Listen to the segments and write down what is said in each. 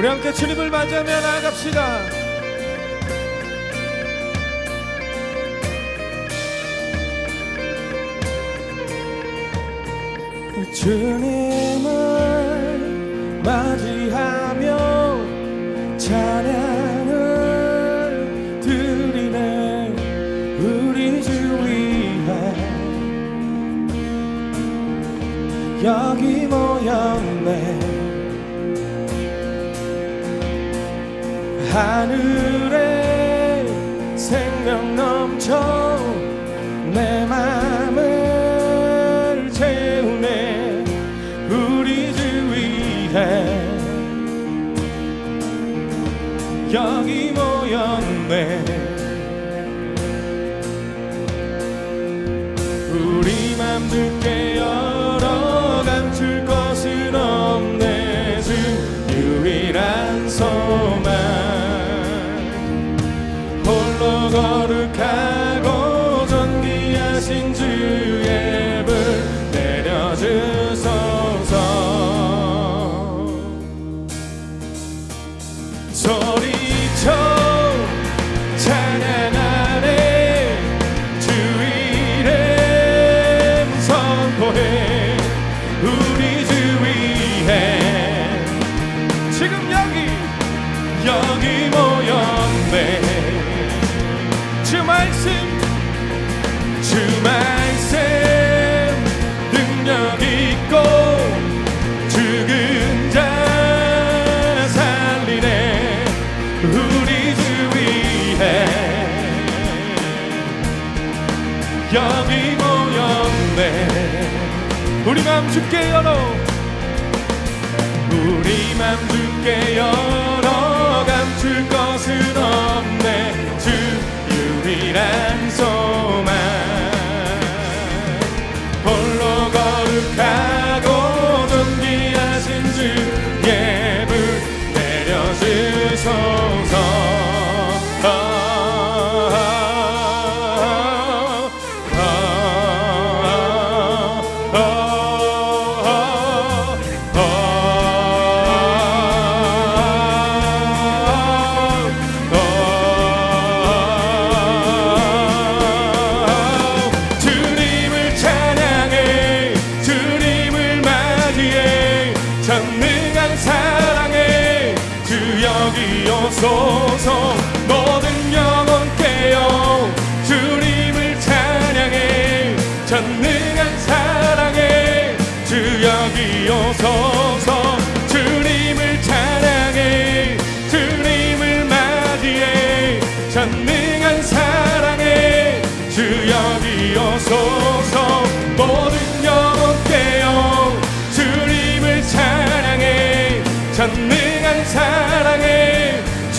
우리 함께 주님을 맞이하며 나아갑시다. 주님을 맞이하며 찬양을 드리네. 우리 주 위에 여기 모였네 하늘에 생명 넘쳐 내 맘을 채우네. 우리 주 위에 여기 모였네. 우리 맘들게 여기 모였네. 우리 맘 주께 열어. 우리 맘 주께 열어. 감출 것은 없네. 주 유일한 소 사랑해 주 여기 오소서. 모든 영혼 깨어 주님을 찬양해. 전능한 사랑해 주 여기 오소서. 주님을 찬양해. 주님을 맞이해. 전능한 사랑해 주 여기 오소서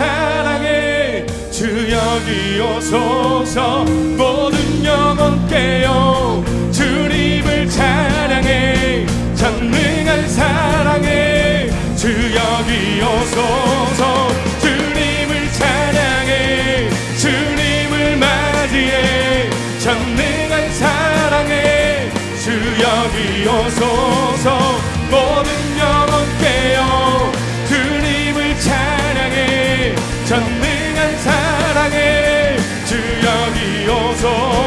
사랑해 주 여기 오소서 모든 영혼 깨어 주님을 찬양 소서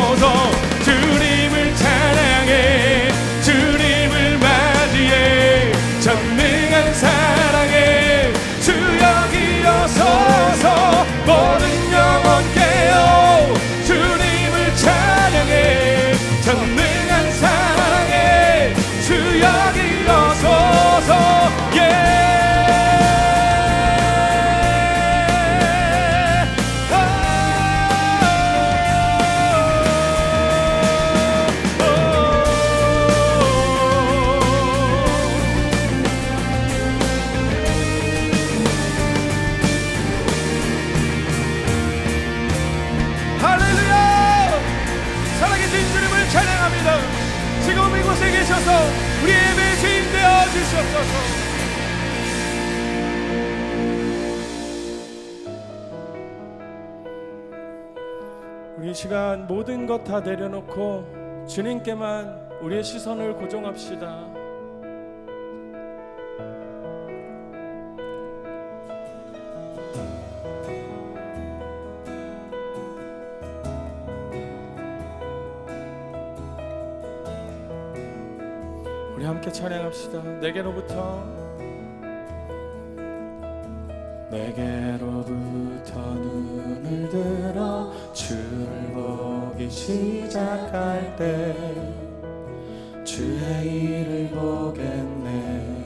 이 시간 모든 것 다 내려놓고 주님께만 우리의 시선을 고정합시다. 우리 함께 찬양합시다. 내게로부터 내게로부터 눈을 들어 주를 보기 시작할 때 주의 일을 보겠네.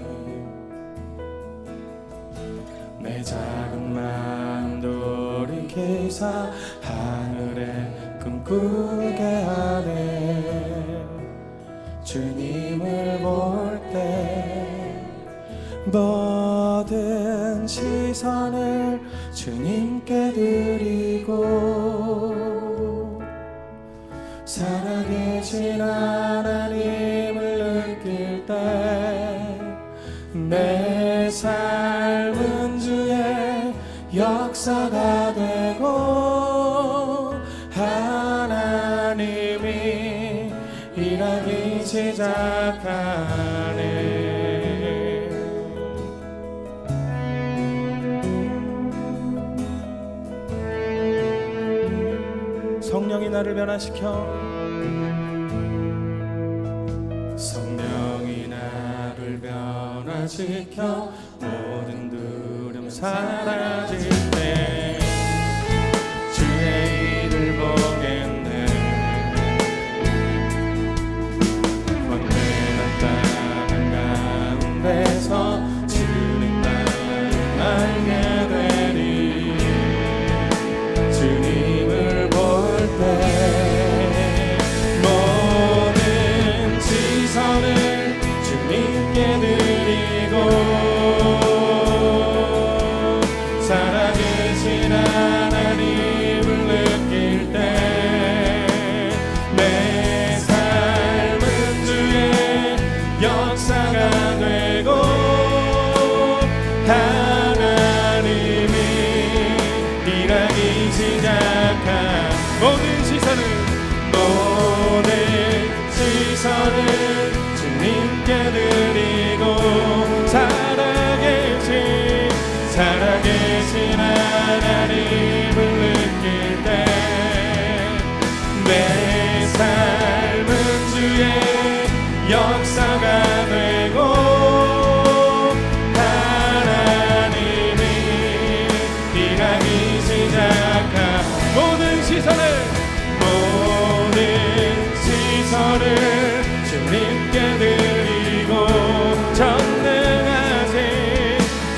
내 작은 마음 돌이키사 하늘에 꿈꾸게 하네. 주님을 볼 때 모든 시선을 살아계신 하나님을 느낄 때 내 삶은 주의 역사가 되고 하나님이 일하기 시작하네. 성령이 나를 변화시켜 변화시켜 모든 두려움 사라질 때 주의 일을 보겠네. 광대한 땅 가운데서 주님 나를 알게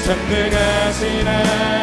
전능하신 하나님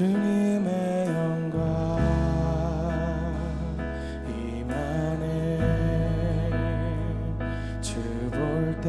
주님의 영광 임하네 주 볼 때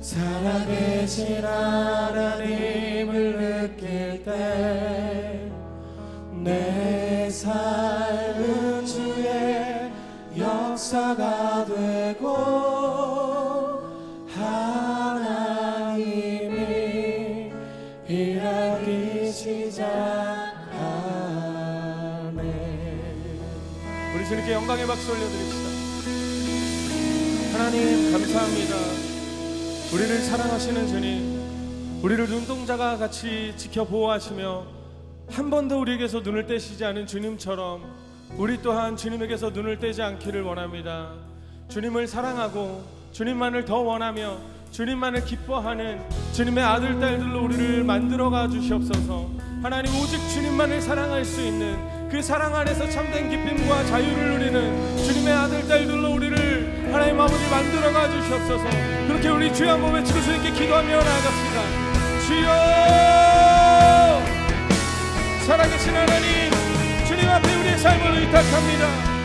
살아계신 하나님을 느낄 때 내 삶은 주의 역사가 되고 하나님이 일하기 시작하네. 우리 주님께 영광의 박수 올려드립시다. 하나님 감사합니다 우리를 사랑하시는 주님, 우리를 눈동자가 같이 지켜 보호하시며 한 번도 우리에게서 눈을 떼시지 않은 주님처럼 우리 또한 주님에게서 눈을 떼지 않기를 원합니다. 주님을 사랑하고 주님만을 더 원하며 주님만을 기뻐하는 주님의 아들 딸들로 우리를 만들어 가 주시옵소서. 하나님 오직 주님만을 사랑할 수 있는 그 사랑 안에서 참된 기쁨과 자유를 누리는 주님의 아들 딸들로 우리를 하나님 아버지 만들어가 주시옵소서. 그렇게 우리 주여 한번 외치고 주님께 기도하며 나아갑시다. 주여 살아계신 하나님 주님 앞에 우리의 삶을 의탁합니다.